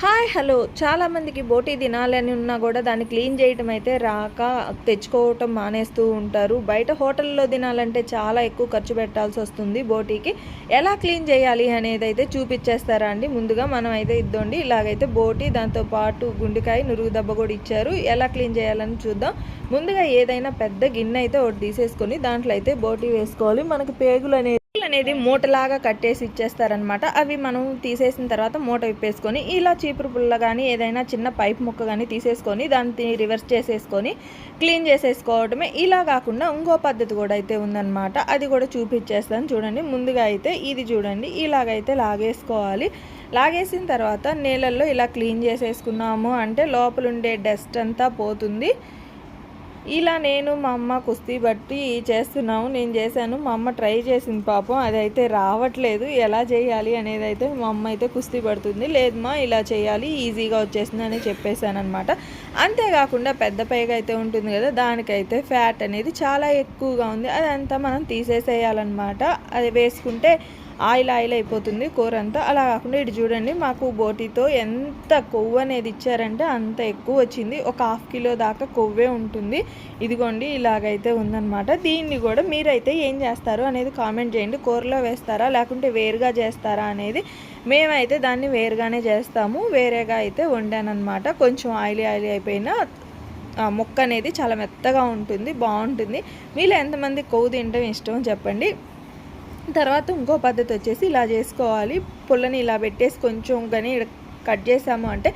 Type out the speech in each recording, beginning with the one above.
Hi hello. చాలామందికి బోటీ తినాలని ఉన్నా కూడా దాన్ని క్లీన్ చేయటం అయితే రాక తెచ్చుకోవటం మానేస్తూ ఉంటారు. బయట హోటల్లో తినాలంటే చాలా ఎక్కువ ఖర్చు పెట్టాల్సి వస్తుంది బోటీకి. ఎలా క్లీన్ చేయాలి అనేది అయితే చూపించేస్తారా అండి. ముందుగా మనం అయితే ఇద్దండి. ఇలాగైతే బోటీ దాంతో పాటు గుండెకాయ నురుగు దెబ్బ కూడా ఇచ్చారు. ఎలా క్లీన్ చేయాలని చూద్దాం. ముందుగా ఏదైనా పెద్ద గిన్నె అయితే ఒకటి తీసేసుకొని దాంట్లో అయితే బోటీ వేసుకోవాలి. మనకి పేగులు అనేది అనేది మూటలాగా కట్టేసి ఇచ్చేస్తారనమాట అవి మనం తీసేసిన తర్వాత మూట విప్పేసుకొని ఇలా చీపురు పుల్ల కానీ ఏదైనా చిన్న పైప్ ముక్క కానీ తీసేసుకొని దాన్ని రివర్స్ చేసేసుకొని క్లీన్ చేసేసుకోవడమే. ఇలా కాకుండా ఇంకో పద్ధతి కూడా అయితే ఉందన్నమాట. అది కూడా చూపించేస్తాను చూడండి. ముందుగా అయితే ఇది చూడండి. ఇలాగైతే లాగేసుకోవాలి. లాగేసిన తర్వాత నీళ్ళల్లో ఇలా క్లీన్ చేసేసుకున్నాము అంటే లోపల ఉండే డస్ట్ అంతా పోతుంది. ఇలా నేను మా అమ్మ కుస్తీ బట్టి చేస్తున్నాము నేను చేశాను మా అమ్మ ట్రై చేసింది పాపం అదైతే రావట్లేదు ఎలా చేయాలి అనేది అయితే మా అమ్మ అయితే కుస్తీ పడుతుంది లేదు మా ఇలా చేయాలి ఈజీగా వచ్చేసింది అని చెప్పేశాను అనమాట అంతేకాకుండా పెద్ద పైగా అయితే ఉంటుంది కదా దానికైతే ఫ్యాట్ అనేది చాలా ఎక్కువగా ఉంది అదంతా మనం తీసేసేయాలన్నమాట. అది వేసుకుంటే ఆయిల్ ఆయిల్ అయిపోతుంది కూర అంతా అలా కాకుండా ఇటు చూడండి మాకు బోటీతో ఎంత కొవ్వు అనేది ఇచ్చారంటే అంత ఎక్కువ వచ్చింది ఒక హాఫ్ కిలో దాకా కొవ్వే ఉంటుంది. ఇదిగోండి ఇలాగైతే ఉందన్నమాట. దీన్ని కూడా మీరైతే ఏం చేస్తారు అనేది కామెంట్ చేయండి. కూరలో వేస్తారా లేకుంటే వేరుగా చేస్తారా అనేది మేమైతే దాన్ని వేరుగానే చేస్తాము. వేరేగా అయితే వండానమాట కొంచెం ఆయిలీ ఆయిలీ అయిపోయినా ముక్క అనేది చాలా మెత్తగా ఉంటుంది బాగుంటుంది. మీలో ఎంతమంది కొవ్వు తినడం ఇష్టం చెప్పండి. తర్వాత ఇంకో పద్ధతి వచ్చేసి ఇలా చేసుకోవాలి. పుల్లని ఇలా పెట్టేసి కొంచెం కానీ కట్ చేసాము అంటే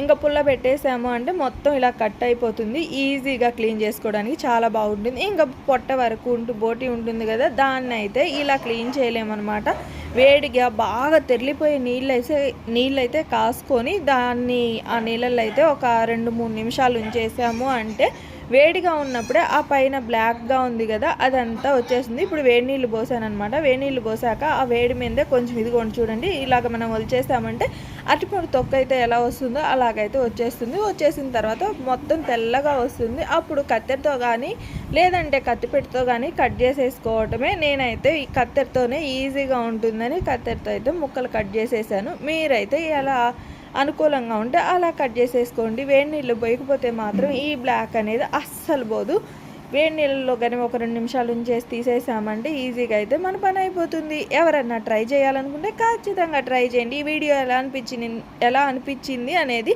ఇంకా పుల్ల పెట్టేసాము అంటే మొత్తం ఇలా కట్ అయిపోతుంది. ఈజీగా క్లీన్ చేసుకోవడానికి చాలా బాగుంటుంది. ఇంకా పొట్ట వరకు ఉంటూ బోటి ఉంటుంది కదా దాన్ని అయితే ఇలా క్లీన్ చేయలేమన్నమాట. వేడిగా బాగా తెరిలిపోయే నీళ్ళు అయితే నీళ్ళు అయితే కాసుకొని దాన్ని ఆ నీళ్ళల్లో అయితే ఒక రెండు మూడు నిమిషాలు ఉంచేసాము అంటే వేడిగా ఉన్నప్పుడే ఆ పైన బ్లాక్గా ఉంది కదా అదంతా వచ్చేసింది. ఇప్పుడు వేడి నీళ్ళు పోసాను అనమాట వేడి నీళ్ళు పోసాక ఆ వేడి మీదే కొంచెం ఇదిగోండి చూడండి ఇలాగ మనం వదిలేసామంటే అరటిపండు తొక్క అయితే ఎలా వస్తుందో అలాగైతే వచ్చేస్తుంది. వచ్చేసిన తర్వాత మొత్తం తెల్లగా వస్తుంది. అప్పుడు కత్తెరతో కానీ లేదంటే కత్తిపెట్టుతో కానీ కట్ చేసేసుకోవటమే. నేనైతే ఈ కత్తెరతోనే ఈజీగా ఉంటుందని కత్తెరతో అయితే ముక్కలు కట్ చేసేసాను. మీరైతే ఎలా అనుకూలంగా ఉంటే అలా కట్ చేసేసుకోండి. వేడి నీళ్ళు పోయకపోతే మాత్రం ఈ బ్లాక్ అనేది అస్సలు పోదు. వేడి నీళ్ళలో కానీ ఒక రెండు నిమిషాలు ఉంచేసి తీసేసామంటే ఈజీగా అయితే మన పని అయిపోతుంది. ఎవరన్నా ట్రై చేయాలనుకుంటే ఖచ్చితంగా ట్రై చేయండి. ఈ వీడియో ఎలా అనిపించింది ఎలా అనిపించింది అనేది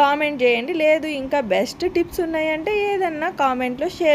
కామెంట్ చేయండి. లేదు ఇంకా బెస్ట్ టిప్స్ ఉన్నాయంటే ఏదన్నా కామెంట్లో షేర్